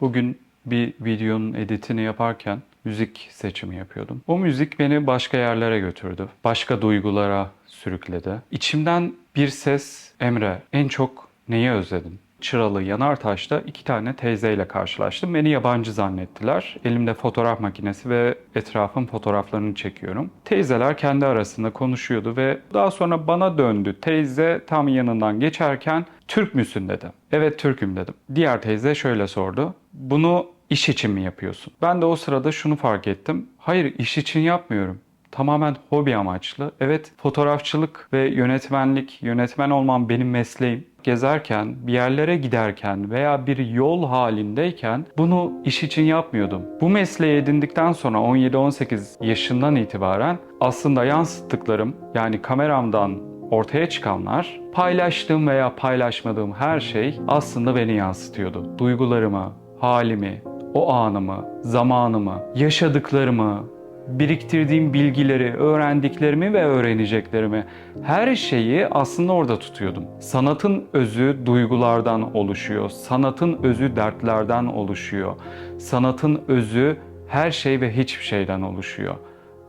Bugün bir videonun editini yaparken müzik seçimi yapıyordum. O müzik beni başka yerlere götürdü. Başka duygulara sürükledi. İçimden bir ses Emre en çok neyi özledin? Çıralı Yanartaş'ta iki tane teyzeyle karşılaştım. Beni yabancı zannettiler. Elimde fotoğraf makinesi ve etrafın fotoğraflarını çekiyorum. Teyzeler kendi arasında konuşuyordu ve daha sonra bana döndü. Teyze tam yanından geçerken Türk müsün dedi. Evet Türk'üm dedim. Diğer teyze şöyle sordu. Bunu iş için mi yapıyorsun? Ben de o sırada şunu fark ettim. Hayır iş için yapmıyorum tamamen hobi amaçlı. Evet fotoğrafçılık ve yönetmenlik, yönetmen olmam benim mesleğim. Gezerken, bir yerlere giderken veya bir yol halindeyken bunu iş için yapmıyordum. Bu mesleği edindikten sonra 17-18 yaşından itibaren aslında yansıttıklarım yani kameramdan ortaya çıkanlar paylaştığım veya paylaşmadığım her şey aslında beni yansıtıyordu. Duygularımı, halimi, o anımı, zamanımı, yaşadıklarımı, biriktirdiğim bilgileri, öğrendiklerimi ve öğreneceklerimi her şeyi aslında orada tutuyordum. Sanatın özü duygulardan oluşuyor. Sanatın özü dertlerden oluşuyor. Sanatın özü her şey ve hiçbir şeyden oluşuyor.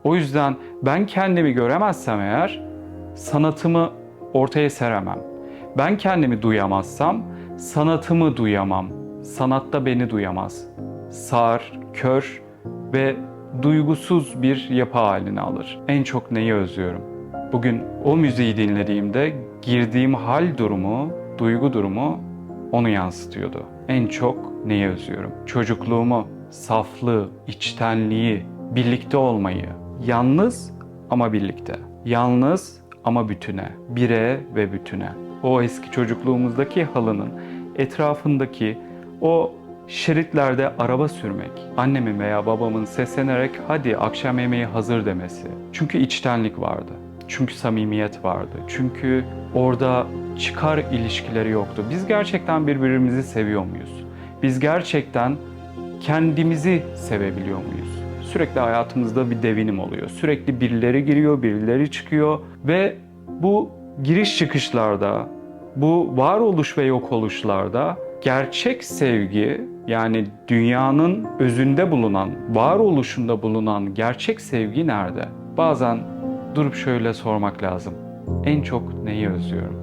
O yüzden ben kendimi göremezsem eğer sanatımı ortaya seremem. Ben kendimi duyamazsam sanatımı duyamam. Sanatta beni duyamaz. Sağır, kör ve duygusuz bir yapı haline alır. En çok neyi özlüyorum? Bugün o müziği dinlediğimde girdiğim hal durumu, duygu durumu onu yansıtıyordu. En çok neyi özlüyorum? Çocukluğumu, saflığı, içtenliği, birlikte olmayı. Yalnız ama birlikte. Yalnız ama bütüne. Bire ve bütüne. O eski çocukluğumuzdaki halının etrafındaki o şeritlerde araba sürmek, annemin veya babamın seslenerek hadi akşam yemeği hazır demesi. Çünkü içtenlik vardı. Çünkü samimiyet vardı. Çünkü orada çıkar ilişkileri yoktu. Biz gerçekten birbirimizi seviyor muyuz? Biz gerçekten kendimizi sevebiliyor muyuz? Sürekli hayatımızda bir devinim oluyor. Sürekli birileri giriyor, birileri çıkıyor ve bu giriş çıkışlarda, bu varoluş ve yok oluşlarda gerçek sevgi yani dünyanın özünde bulunan, varoluşunda bulunan gerçek sevgi nerede? Bazen durup şöyle sormak lazım. En çok neyi özlüyorum?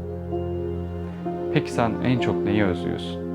Peki sen en çok neyi özlüyorsun?